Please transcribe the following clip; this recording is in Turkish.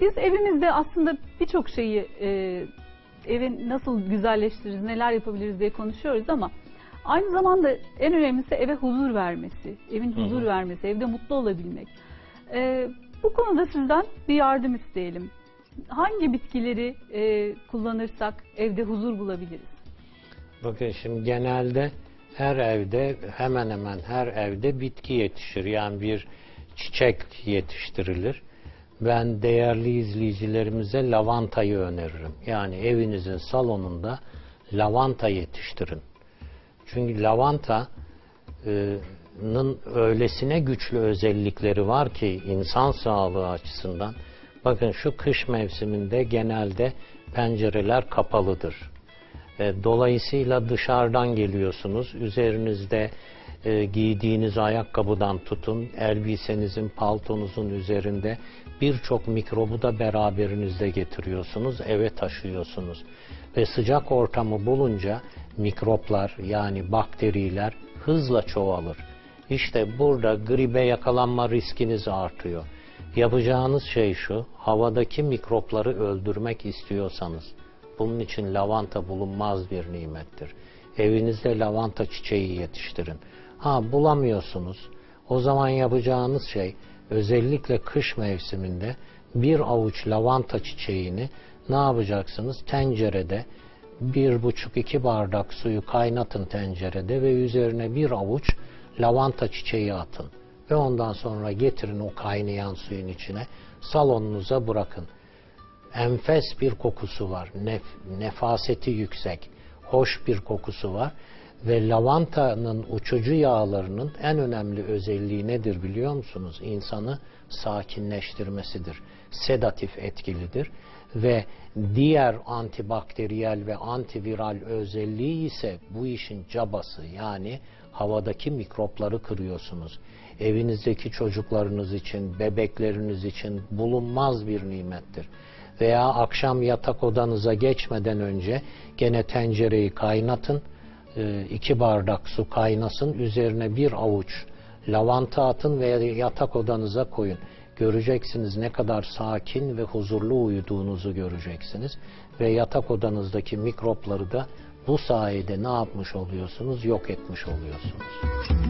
Biz evimizde aslında birçok şeyi e, evi nasıl güzelleştiririz, neler yapabiliriz diye konuşuyoruz ama aynı zamanda en önemlisi eve huzur vermesi, evin Hı hı. huzur vermesi, evde mutlu olabilmek. E, bu konuda sizden bir yardım isteyelim. Hangi bitkileri e, kullanırsak evde huzur bulabiliriz? Bakın şimdi genelde her evde hemen hemen her evde bitki yetişir. Yani bir çiçek yetiştirilir. Ben değerli izleyicilerimize lavantayı öneririm. Yani evinizin salonunda lavanta yetiştirin. Çünkü lavanta e, öylesine güçlü özellikleri var ki insan sağlığı açısından. Bakın şu kış mevsiminde genelde pencereler kapalıdır. E, Dolayısıyla dışarıdan geliyorsunuz. Üzerinizde e, giydiğiniz ayakkabıdan tutun, elbisenizin, paltonuzun üzerinde birçok mikrobu da beraberinizde getiriyorsunuz, eve taşıyorsunuz. Ve sıcak ortamı bulunca mikroplar yani bakteriler hızla çoğalır. İşte burada gribe yakalanma riskiniz artıyor. Yapacağınız şey şu, havadaki mikropları öldürmek istiyorsanız, bunun için lavanta bulunmaz bir nimettir. Evinizde lavanta çiçeği yetiştirin. Ha bulamıyorsunuz. O zaman yapacağınız şey özellikle kış mevsiminde bir avuç lavanta çiçeğini ne yapacaksınız? Tencerede bir buçuk iki bardak suyu kaynatın tencerede ve üzerine bir avuç lavanta çiçeği atın. Ve ondan sonra getirin o kaynayan suyun içine salonunuza bırakın enfes bir kokusu var. Nef- nefaseti yüksek. Hoş bir kokusu var. Ve lavantanın uçucu yağlarının en önemli özelliği nedir biliyor musunuz? İnsanı sakinleştirmesidir. Sedatif etkilidir. Ve diğer antibakteriyel ve antiviral özelliği ise bu işin cabası yani havadaki mikropları kırıyorsunuz. Evinizdeki çocuklarınız için, bebekleriniz için bulunmaz bir nimettir veya akşam yatak odanıza geçmeden önce gene tencereyi kaynatın. Ee, iki bardak su kaynasın. Üzerine bir avuç lavanta atın ve yatak odanıza koyun. Göreceksiniz ne kadar sakin ve huzurlu uyuduğunuzu göreceksiniz. Ve yatak odanızdaki mikropları da bu sayede ne yapmış oluyorsunuz? Yok etmiş oluyorsunuz.